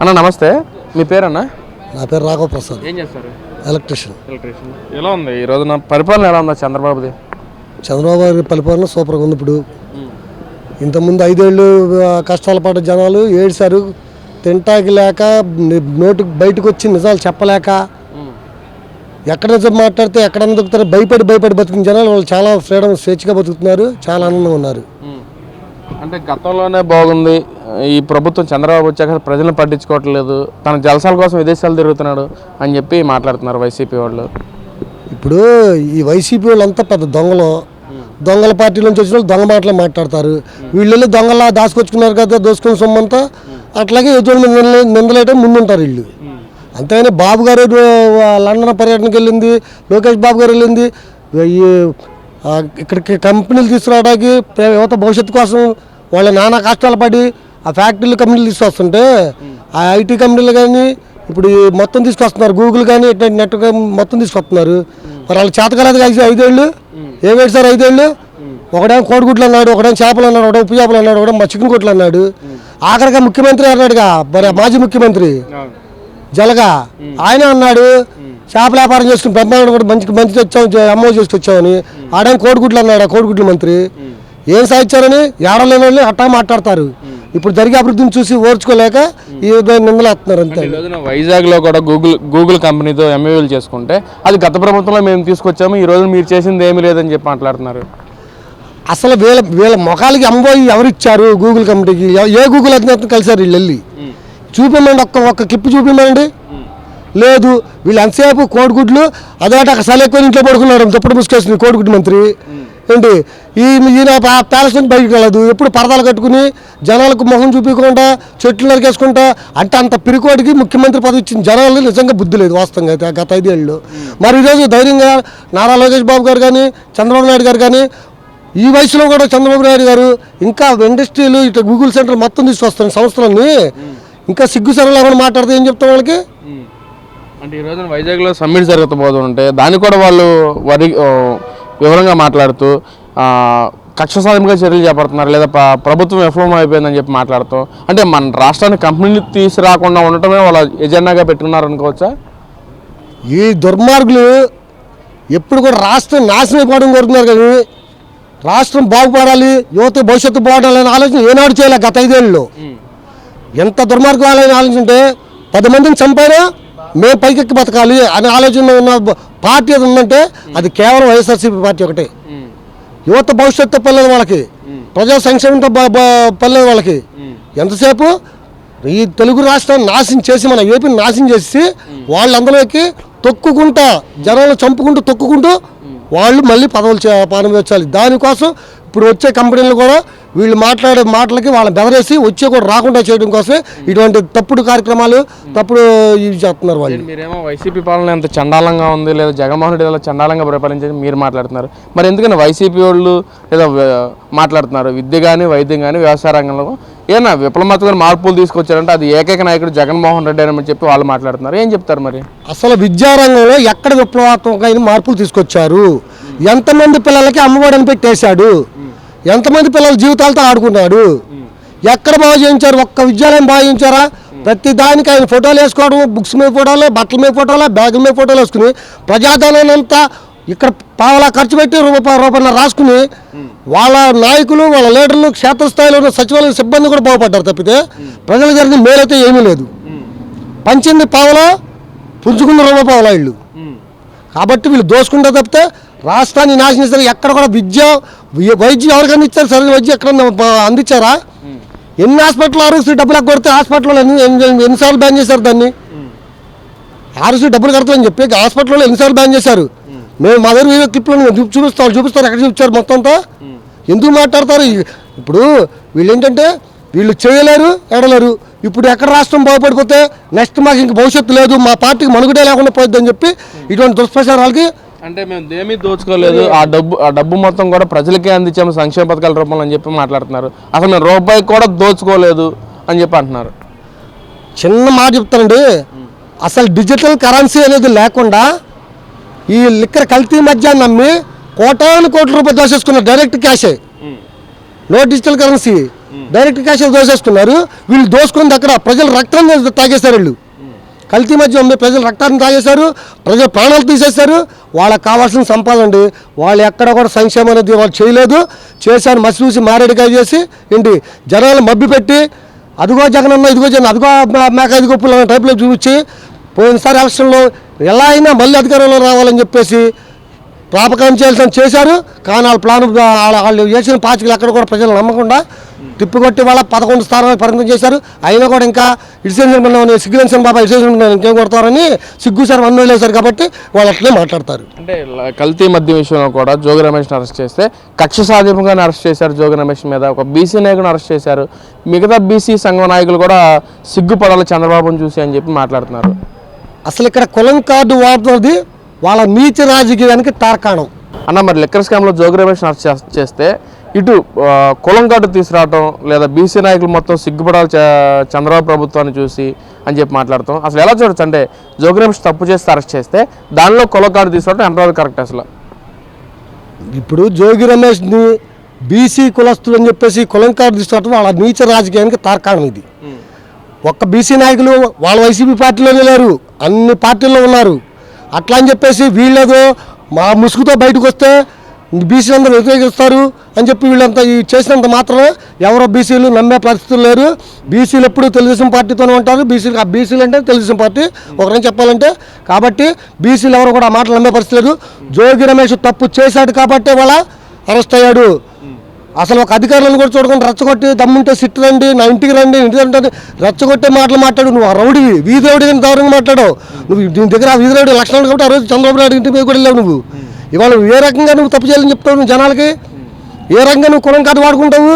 అన్న నమస్తే. మీ పేరన్నా? నా పేరు రాఘవ ప్రసాద్. ఏం చేస్తారు? ఎలక్ట్రిషియన్ ఎలక్ట్రీషియన్ ఎలా ఉంది? ఈ రోజున పరిపాలన ఎలా ఉందా చంద్రబాబుది? చంద్రబాబు గారి పరిపాలన సూపర్గా ఉంది ఇప్పుడు. ఇంతకుముందు ఐదేళ్ళు కష్టాల పడ్డ జనాలు ఏడ్చారు. తింటాకి లేక ని- నోటి బయటకు వచ్చి నిజాలు చెప్పలేక. ఎక్కడ నిజం మాట్లాడితే ఎక్కడ దొరుకుతారు భయపడి భయపడి బతుకున్న జనాలు వాళ్ళు చాలా ఫ్రీడమ్ స్వేచ్ఛగా బతుకుతున్నారు. చాలా ఆనందంగా ఉన్నారు. అంటే గతంలోనే బాగుంది. ఈ ప్రభుత్వం చంద్రబాబు వచ్చాక ప్రజలను పట్టించుకోవట్లేదు. తన జలసాల కోసం విదేశాలు తిరుగుతున్నాడు అని చెప్పి మాట్లాడుతున్నారు వైసీపీ వాళ్ళు. ఇప్పుడు ఈ వైసీపీ వాళ్ళంతా పెద్ద దొంగలు. దొంగల పార్టీ నుంచి వచ్చిన వాళ్ళు దొంగ మాటలు మాట్లాడతారు. వీళ్ళు దొంగలా దాచుకొచ్చుకున్నారు కదా దోసుకున్న సొమ్మంతా. అట్లాగే ఎదురు నిందలేయటం ముందుంటారు వీళ్ళు. అంతేగాని బాబు గారు లండన్ పర్యటనకి వెళ్ళింది లోకేష్ బాబు గారు వెళ్ళింది ఈ ఇక్కడికి కంపెనీలు తీసుకురావడానికి యువత భవిష్యత్తు కోసం వాళ్ళ నానా కష్టాలు పడి ఆ ఫ్యాక్టరీలు కంపెనీలు తీసుకొస్తుంటే ఆ ఐటీ కంపెనీలు కానీ ఇప్పుడు మొత్తం తీసుకొస్తున్నారు. గూగుల్ కానీ ఇట్లాంటి నెట్ మొత్తం తీసుకొస్తున్నారు. మరి వాళ్ళు చేతకలేదు కలిసి ఐదేళ్ళు? ఏమేడు సార్ ఐదేళ్ళు? ఒకడేమో కోడిగుడ్లు అన్నాడు ఒకడేమో చేపలు అన్నాడు ఒకడేమో ఉప్పు చేపలు అన్నాడు ఒకడేమో చికెన్ గుడ్లు అన్నాడు. ఆఖరిగా ముఖ్యమంత్రి అన్నాడుగా మరి మాజీ ముఖ్యమంత్రి జలగా ఆయన అన్నాడు చేపల వ్యాపారం చేసుకుని బ్రహ్మాండం కూడా మంచి మంచి తెచ్చాం అమ్మ చేసుకొచ్చామని ఆడేమో కోడిగుడ్లు అన్నాడు ఆ కోడిగుడ్ల మంత్రి. ఏం సాధించారని? ఏడలేని వాళ్ళు అట్టా మాట్లాడతారు. ఇప్పుడు జరిగే అభివృద్ధిని చూసి ఓర్చుకోలేక ఈ విధంగా నిందలేస్తున్నారు అంతే. వైజాగ్లో కూడా గూగుల్ గూగుల్ కంపెనీతో ఎంఏలు చేసుకుంటే అది గత ప్రభుత్వంలో మేము తీసుకొచ్చాము ఈ రోజు మీరు చేసింది ఏమీ లేదని చెప్పి మాట్లాడుతున్నారు. అసలు వీళ్ళ వీళ్ళ ముఖాలకి అమ్మబోయి ఎవరు ఇచ్చారు గూగుల్ కంపెనీకి? ఏ గూగుల్ అధినేతను కలిసారు వీళ్ళు వెళ్ళి? చూపిమండి ఒక్క ఒక్క క్లిప్ చూపిమండి లేదు వీళ్ళు ఎంతసేపు కోడిగుడ్లు అదొకటి అక్కడ సలే ఎక్కువ ఇంట్లో పడుకున్నారు దుప్పటి ముసుకేసింది కోడిగుడ్డు మంత్రి. ఏంటి? ఈ ఈయన ప్యాలెస్ నుంచి బయటకు వెళ్ళదు. ఎప్పుడు పరదాలు కట్టుకుని జనాలకు మొహం చూపించకుండా చెట్లు నరికేసుకుంటా అంటే అంత పిరికోటికి ముఖ్యమంత్రి పదవి ఇచ్చిన జనాలు నిజంగా బుద్ధి లేదు వాస్తవంగా అయితే గత ఐదేళ్ళు. మరి ఈరోజు ధైర్యంగా నారా లోకేష్ బాబు గారు కానీ చంద్రబాబు నాయుడు గారు కానీ ఈ వయసులో కూడా చంద్రబాబు నాయుడు గారు ఇంకా ఇండస్ట్రీలు ఇట్లా గూగుల్ సెంటర్ మొత్తం తీసుకొస్తున్న సంస్థలన్నీ ఇంకా సిగ్గు సరళ మాట్లాడితే ఏం చెప్తాం వాళ్ళకి? అంటే ఈ రోజున వైజాగ్లో సమ్మిట్ జరగబోతుంటే దాన్ని కూడా వాళ్ళు వరి వివరంగా మాట్లాడుతూ కక్ష సాధింపుగా చర్యలు చేపడుతున్నారు లేదా ప్ర- ప్రభుత్వం విఫలం అయిపోయిందని చెప్పి మాట్లాడుతాం అంటే మన రాష్ట్రానికి కంపెనీలు తీసుకురాకుండా ఉండటమే వాళ్ళ ఎజెండాగా పెట్టుకున్నారు అనుకోవచ్చా? ఈ దుర్మార్గులు ఎప్పుడు కూడా రాష్ట్రం నాశనం అయిపోవడం కోరుతున్నారు కానీ రాష్ట్రం బాగుపడాలి యువత భవిష్యత్తు బాగుపడాలని ఆలోచన ఏనాడు చేయలే గత ఐదేళ్ళలో ఎంత దుర్మార్గం ఆలోచన ఆలోచింటే పది మందిని చంపారా మేము పైకెక్కి బతకాలి అనే ఆలోచన ఉన్న పార్టీ ఏది ఉందంటే అది కేవలం వైఎస్ఆర్సీపీ పార్టీ ఒకటే. యువత భవిష్యత్తు పల్లెలు వాళ్ళకి ప్రజా సంక్షేమంతో పల్లెలు వాళ్ళకి ఎంతసేపు ఈ తెలుగు రాష్ట్రాన్ని నాశనం చేసి మన ఏపీని నాశనం చేసి వాళ్ళందరికీ తొక్కుకుంటా జనాలు చంపుకుంటూ తొక్కుకుంటూ వాళ్ళు మళ్ళీ పదవులు చే- దానికోసం ఇప్పుడు వచ్చే కంపెనీలు కూడా వీళ్ళు మాట్లాడే మాటలకి వాళ్ళని బెదరేసి వచ్చే కూడా రాకుండా చేయడం కోసమే ఇటువంటి తప్పుడు కార్యక్రమాలు తప్పుడు ఇవి చేస్తున్నారు వాళ్ళు. మీరేమో వైసీపీ పాలన ఎంత చండాలంగా ఉంది లేదా జగన్మోహన్ రెడ్డి ఎలా చండాలంగా పరిపాలించేది మీరు మాట్లాడుతున్నారు? మరి ఎందుకని వైసీపీ వాళ్ళు లేదా మాట్లాడుతున్నారు? విద్య కానీ వైద్యం కానీ వ్యవసాయ రంగంలో ఏనా? విప్లవాత్మక మార్పులు తీసుకొచ్చారంటే అది ఏకైక నాయకుడు జగన్మోహన్ రెడ్డి అని చెప్పి వాళ్ళు మాట్లాడుతున్నారు. ఏం చెప్తారు మరి? అసలు విద్యారంగంలో ఎక్కడ విప్లవాత్మకమైన మార్పులు తీసుకొచ్చారు? ఎంతమంది పిల్లలకి అమ్మఒడని పెట్టేశాడు? ఎంతమంది పిల్లల జీవితాలతో ఆడుకున్నాడు? ఎక్కడ బాగు చేయించారు? ఒక్క విద్యాలయం భావించారా చేయించారా? ప్రతి దానికి ఆయన ఫోటోలు వేసుకోవడం బుక్స్ మీద ఫోటోలు బట్టల మీద ఫోటోలు బ్యాగుల మీద ఫోటోలు వేసుకుని ప్రజాధనాన్ని అంతా ఇక్కడ పావలా ఖర్చు పెట్టి రూపాయి రూపాయలు రాసుకుని వాళ్ళ నాయకులు వాళ్ళ లీడర్లు క్షేత్రస్థాయిలో ఉన్న సచివాలయ సిబ్బంది కూడా బాగుపడ్డారు తప్పితే ప్రజలు జరిగిన మేలైతే ఏమీ లేదు. పంచింది పావలా పుంజుకున్న రూపాయి పావలా ఇళ్ళు. కాబట్టి వీళ్ళు దోసుకుంటే తప్పితే రాష్ట్రాన్ని నాశనం చేస్తారు. ఎక్కడ కూడా విద్య వైద్యం ఎవరికైనా ఇచ్చారు సరైన వైద్యం ఎక్కడ అందించారా? ఎన్ని హాస్పిటల్ ఆరోగ్య డబ్బులకు కొడితే హాస్పిటల్లో ఎన్ని ఎన్నిసార్లు బ్యాన్ చేశారు దాన్ని? ఆరోగ్య డబ్బులు కడతామని చెప్పి హాస్పిటల్లో ఎన్నిసార్లు బ్యాన్ చేశారు? మేము మా దగ్గర వీడియో క్లిప్లో చూపిస్తాం చూపిస్తారు ఎక్కడ చూపించారు మొత్తం అంతా? ఎందుకు మాట్లాడతారు? ఇప్పుడు వీళ్ళు ఏంటంటే వీళ్ళు చేయలేరు ఎడలేరు. ఇప్పుడు ఎక్కడ రాష్ట్రం బాగుపడిపోతే నెక్స్ట్ మాకు ఇంక భవిష్యత్తు లేదు. మా పార్టీకి మనుగడే లేకుండా పోయిద్దని చెప్పి ఇటువంటి దుష్ప్రచారాలకి అంటే మేము దేమీ దోచుకోలేదు. ఆ డబ్బు ఆ డబ్బు మొత్తం కూడా ప్రజలకే అందించాము సంక్షేమ పథకాల రూపంలో అని చెప్పి మాట్లాడుతున్నారు. అసలు మేము రూపాయి కూడా దోచుకోలేదు అని చెప్పి అంటున్నారు. చిన్న మాట చెప్తానండి. అసలు డిజిటల్ కరెన్సీ అనేది లేకుండా ఈ లిక్కర్ కల్తీ మద్యాన్ని నమ్మి కోటాను కోట్ల రూపాయలు దోసేసుకున్నారు. Direct క్యాషే no digital currency direct cash దోసేస్తున్నారు వీళ్ళు దోసుకుంది అక్కడ ప్రజలు రక్తం తాగేశారు వీళ్ళు. కల్తీ మధ్య అమ్మే ప్రజలు రక్తాన్ని తాగేశారు. ప్రజల ప్రాణాలు తీసేశారు. వాళ్ళకి కావాల్సిన సంపాదన అండి. వాళ్ళు ఎక్కడ కూడా సంక్షేమం అనేది వాళ్ళు చేయలేదు. చేశారు. మసి చూసి మారేడుకాయ చేసి ఏంటి? జనాలు మబ్బి పెట్టి అదిగో జగనన్న ఇదిగో జగన్ అదిగో మేక ఇదిగో పుల్ల టైప్లో చూపించి పోయినసారి ఎలక్షన్లో ఎలా అయినా మళ్ళీ అధికారంలో రావాలని చెప్పేసి ప్రాపకం చేయాల్సిన చేశారు. కానీ వాళ్ళ ప్లాన్ వాళ్ళ- వాళ్ళు వేసిన పాచికలు ఎక్కడ కూడా ప్రజలు నమ్మకుండా తిప్పికొట్టి వాళ్ళ పదకొండు స్థానాలు పరిమితం చేశారు. అయినా కూడా ఇంకా ఇడిసేషన్ సిగ్గులేషన్ బాబా ఇడిసేషన్ ఇంకేం కొడతారని సిగ్గు సార్ వన్ వేసారు కాబట్టి వాళ్ళు అట్లే మాట్లాడతారు. అంటే కల్తీ మధ్య విషయంలో కూడా జోగి రమేష్ని అరెస్ట్ చేస్తే కక్ష సాధింపుగానే అరెస్ట్ చేశారు జోగి రమేష్ మీద. ఒక బీసీ నాయకుని అరెస్ట్ చేశారు. మిగతా బీసీ సంఘ నాయకులు కూడా సిగ్గుపడాలి చంద్రబాబును చూసి అని చెప్పి మాట్లాడుతున్నారు. అసలు ఇక్కడ కులం కార్డు వాడుతున్నది వాళ్ళ నీచ రాజకీయానికి తార్కాణం. అన్న మరి లిక్కర్ స్కామ్లో జోగి రమేష్ అరెస్ట్ చేస్తే ఇటు కులం కార్డు తీసుకురావటం లేదా బీసీ నాయకులు మొత్తం సిగ్గుపడాలి చంద్రబాబు ప్రభుత్వాన్ని చూసి అని చెప్పి మాట్లాడతాం అసలు ఎలా చూడొచ్చు? అంటే జోగి రమేష్ తప్పు చేస్తే అరెస్ట్ చేస్తే దానిలో కులం కార్డు తీసుకురావడం ఎంతవరకు కరెక్ట్ అసలు? ఇప్పుడు జోగి రమేష్ని బీసీ కులస్తులు అని చెప్పేసి కులం కార్డు తీసుకోవటం వాళ్ళ నీచ రాజకీయానికి తార్కాణం ఇది. ఒక్క బీసీ నాయకులు వాళ్ళ వైసీపీ పార్టీలోనే లేరు అన్ని పార్టీల్లో ఉన్నారు. అట్లా అని చెప్పేసి వీళ్ళేదో మా ముసుగుతో బయటకు వస్తే బీసీలు అందరూ వ్యతిరేకిస్తారు అని చెప్పి వీళ్ళంతా ఈ చేసినంత మాత్రమే ఎవరో బీసీలు నమ్మే పరిస్థితులు లేరు. బీసీలు ఎప్పుడు తెలుగుదేశం పార్టీతోనే ఉంటారు. బీసీలు ఆ బీసీలు అంటే తెలుగుదేశం పార్టీ. ఒకరిని చెప్పాలంటే కాబట్టి బీసీలు ఎవరు కూడా ఆ మాటలు నమ్మే పరిస్థితి లేదు. జోగి రమేష్ తప్పు చేశాడు కాబట్టి వాళ్ళ అరెస్ట్ అయ్యాడు. అసలు ఒక అధికారులను కూడా చూడకుండా రచ్చగొట్టి దమ్ముంటే సిట్ రండి నా ఇంటికి రండి ఇంటికి రండి రచ్చగొట్టే మాటలు మాట్లాడు. నువ్వు రౌడివి వీధి రౌడీ అని దారుణంగా మాట్లాడావు. నువ్వు నీ దగ్గర ఆ వీధి లక్షణాలు కాబట్టి ఆ రోజు చంద్రబాబు నాయుడు ఇంటికి మీద కూడా వెళ్ళావు నువ్వు. ఇవాళ నువ్వు ఏ రకంగా నువ్వు తప్పు చేయాలని చెప్తావు నువ్వు జనాలకి? ఏ రకంగా నువ్వు కులం కాదు వాడుకుంటావు?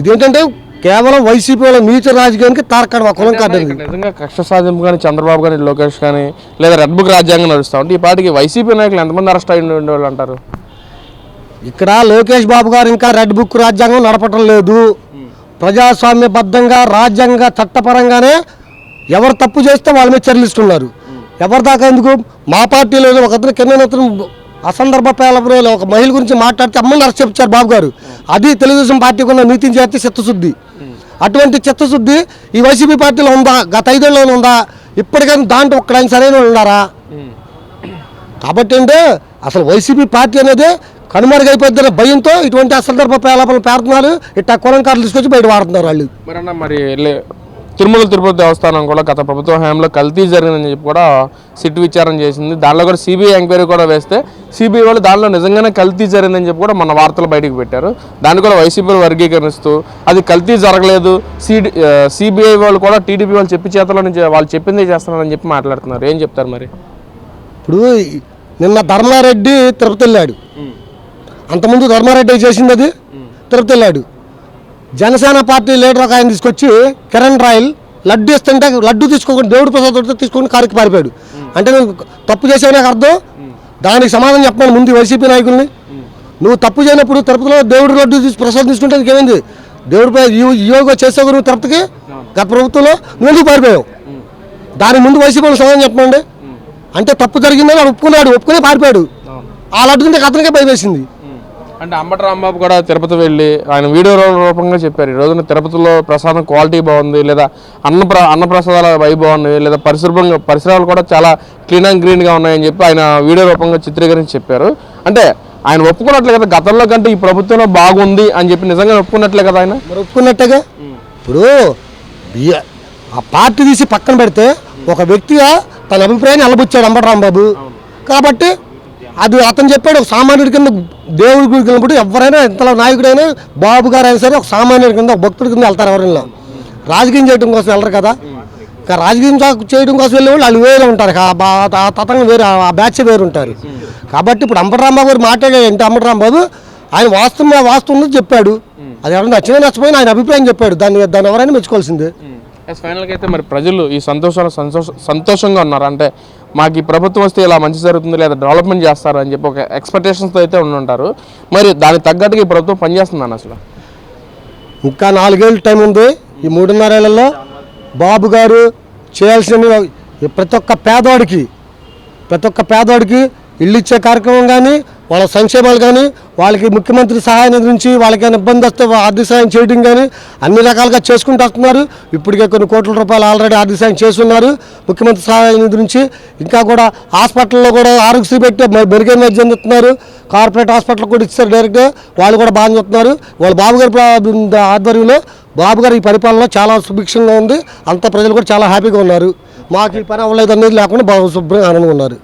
ఇదేంటంటే కేవలం వైసీపీ వాళ్ళ నీచ రాజకీయానికి తారకాడు ఆ కులం కాదు నిజంగా కక్ష సాధింపు కానీ చంద్రబాబు కానీ లోకేష్ కానీ లేదా రెడ్ బుక్ రాజ్యాంగం నడుస్తా ఉంటే ఈ పాటికి వైసీపీ నాయకులు ఎంతమంది అరెస్ట్ అయ్యి ఉండేవాళ్ళు అంటారు? ఇక్కడ లోకేష్ బాబు గారు ఇంకా రెడ్ బుక్ రాజ్యాంగం నడపటం లేదు. ప్రజాస్వామ్యబద్ధంగా రాజ్యాంగ చట్టపరంగానే ఎవరు తప్పు చేస్తే వాళ్ళ మీద చర్యలు ఇస్తున్నారు ఎవరి దాకా ఎందుకు? మా పార్టీలో ఒక అతను కింద అతను అసందర్భ పేలపురంలో ఒక మహిళ గురించి మాట్లాడితే అమ్మని అరెస్ట్ చెప్తారు బాబు గారు. అది తెలుగుదేశం పార్టీకి ఉన్న నీతిని చేస్తే చిత్తశుద్ధి. అటువంటి చిత్తశుద్ధి ఈ వైసీపీ పార్టీలో ఉందా? గత ఐదేళ్ళలో ఉందా? ఇప్పటికైనా దాంట్లో ఒక్కడైనా సరైన ఉన్నారా కాబట్టి అంటే అసలు వైసీపీ పార్టీ అనేది కనుమరుగైపోద్దనే భయంతో ఇటువంటి అసందర్భ పేలాపలు పేరుతున్నారు. ఇట్టా కులం కార్లు తీసుకొచ్చి బయట వాడుతున్నారు వాళ్ళు. మరి అన్న మరి తిరుమల తిరుపతి దేవస్థానం కూడా గత ప్రభుత్వ హయాంలో కల్తీ జరిగిందని చెప్పి కూడా సిట్ విచారణ చేసింది. దానిలో కూడా సిబిఐ ఎంక్వైరీ కూడా వేస్తే సిబిఐ వాళ్ళు దానిలో నిజంగానే కల్తీ జరిగిందని చెప్పి కూడా మన వార్తలు బయటకు పెట్టారు. దాన్ని కూడా వైసీపీ వర్గీకరిస్తూ అది కల్తీ జరగలేదు. సిడి సిబిఐ వాళ్ళు కూడా టీడీపీ వాళ్ళు చెప్పి చేతలో వాళ్ళు చెప్పిందే చేస్తున్నారని చెప్పి మాట్లాడుతున్నారు. ఏం చెప్తారు మరి? ఇప్పుడు నిన్న ధర్మారెడ్డి తిరుపతి వెళ్ళాడు. అంతకుముందు ధర్మారెడ్డి చేసింది అది. తిరుపతి వెళ్ళాడు. జనసేన పార్టీ లీడర్ ఒక ఆయన తీసుకొచ్చి కిరణ్ రాయల్ లడ్డు ఇస్తుంటే లడ్డు తీసుకోకుండా దేవుడి ప్రసాద్ తీసుకొని కారుకి పారిపోయాడు. అంటే నువ్వు తప్పు చేసావు నాకు అర్థం. దానికి సమాధానం చెప్పమని ముందు వైసీపీ నాయకుల్ని. నువ్వు తప్పు చేయనప్పుడు తిరుపతిలో దేవుడి లడ్డు తీసి ప్రసాదం తీసుకుంటే నీకేమైంది దేవుడిపై యోగా చేసావు నువ్వు తిరుపతికి? గత ప్రభుత్వంలో నువ్వు ఎందుకు పారిపోయావు? దాని ముందు వైసీపీ సమాధానం చెప్పండి అంటే తప్పు జరిగిందని ఒప్పుకున్నాడు ఒప్పుకునే పారిపోయాడు. ఆ లడ్డు తింటే అతనికే భయం వేసింది అంటే అంబటి రాంబాబు కూడా తిరుపతి వెళ్ళి ఆయన వీడియో రూపంగా చెప్పారు. ఈ రోజున తిరుపతిలో ప్రసాదం క్వాలిటీ బాగుంది లేదా అన్న ప్ర అన్న ప్రసాదాల వై బాగుంది లేదా పరిశుభ్రంగా పరిసరాలు కూడా చాలా క్లీన్ అండ్ గ్రీన్గా ఉన్నాయని చెప్పి ఆయన వీడియో రూపంగా చిత్రీకరించి చెప్పారు. అంటే ఆయన ఒప్పుకున్నట్లే కదా గతంలో కంటే ఈ ప్రభుత్వంలో బాగుంది అని చెప్పి నిజంగా ఒప్పుకున్నట్లే కదా ఆయన? మరి ఒప్పుకున్నట్టుగా? ఇప్పుడు ఆ పార్టీ తీసి పక్కన పెడితే ఒక వ్యక్తిగా తన అభిప్రాయాన్ని అలబుచ్చాడు అంబటరాంబాబు కాబట్టి అది అతను చెప్పాడు ఒక సామాన్యుడి కింద దేవుడి గుడికి వెళ్ళినప్పుడు ఎవరైనా ఎంతలో నాయకుడైనా బాబు గారు అయినా సరే ఒక సామాన్యుడి కింద ఒక భక్తుడి కింద వెళ్తారు ఎవరైనా. రాజకీయం చేయడం కోసం వెళ్ళరు కదా. ఇంకా రాజకీయం చేయడం కోసం వెళ్ళే వాళ్ళు వాళ్ళు వేరే ఉంటారు. ఆ బా- ఆ వేరు ఆ బ్యాచ్ వేరు ఉంటారు. కాబట్టి ఇప్పుడు అంబటరాంబాబు గారు మాట్లాడాడు ఏంటి అంబటరాంబాబు ఆయన వాస్తవం వాస్తవం చెప్పాడు. అది ఎవరైనా నచ్చినా నచ్చపోయినా ఆయన అభిప్రాయం చెప్పాడు. దాన్ని దాన్ని ఎవరైనా మెచ్చుకోవాల్సిందే. Hmm. ఫైనల్గా అయితే మరి ప్రజలు ఈ సంతోషాలు సంతోష సంతోషంగా ఉన్నారు. అంటే మాకు ఈ ప్రభుత్వం వస్తే ఇలా మంచి జరుగుతుంది లేదా డెవలప్మెంట్ చేస్తారు అని చెప్పి ఒక ఎక్స్పెక్టేషన్స్తో అయితే ఉండి ఉంటారు మరి దానికి తగ్గట్టుగా ఈ ప్రభుత్వం పనిచేస్తుందని అసలు? ఇంకా నాలుగేళ్ళు టైం ఉంది. ఈ మూడున్నరేళ్ళలో బాబు గారు చేయాల్సిన ప్రతి ఒక్క పేదవాడికి ప్రతి ఒక్క పేదవాడికి ఇల్లు ఇచ్చే కార్యక్రమం కానీ వాళ్ళ సంక్షేమాలు కానీ వాళ్ళకి ముఖ్యమంత్రి సహాయ నిధి నుంచి వాళ్ళకి ఇబ్బంది వస్తే ఆర్థిక సాయం చేయడం కానీ అన్ని రకాలుగా చేసుకుంటూ వస్తున్నారు. ఇప్పటికే కొన్ని కోట్ల రూపాయలు ఆల్రెడీ ఆర్థిక సాయం చేస్తున్నారు. ముఖ్యమంత్రి సహాయ నిధి నుంచి ఇంకా కూడా హాస్పిటల్లో కూడా ఆరోగ్యశ్రీ పెట్టి మెరుగైన వైద్యం చెందుతున్నారు కార్పొరేట్ హాస్పిటల్ కూడా ఇస్తారు డైరెక్ట్గా వాళ్ళు కూడా బాగా చెప్తున్నారు. వాళ్ళ బాబు గారి ఆధ్వర్యంలో బాబు గారి ఈ పరిపాలన చాలా సుభిక్షంగా ఉంది. అంత ప్రజలు కూడా చాలా హ్యాపీగా ఉన్నారు. మాకు ఈ పని అవ్వలేదు అనేది లేకుండా బాగా శుభ్రంగా ఆనందంగా ఉన్నారు.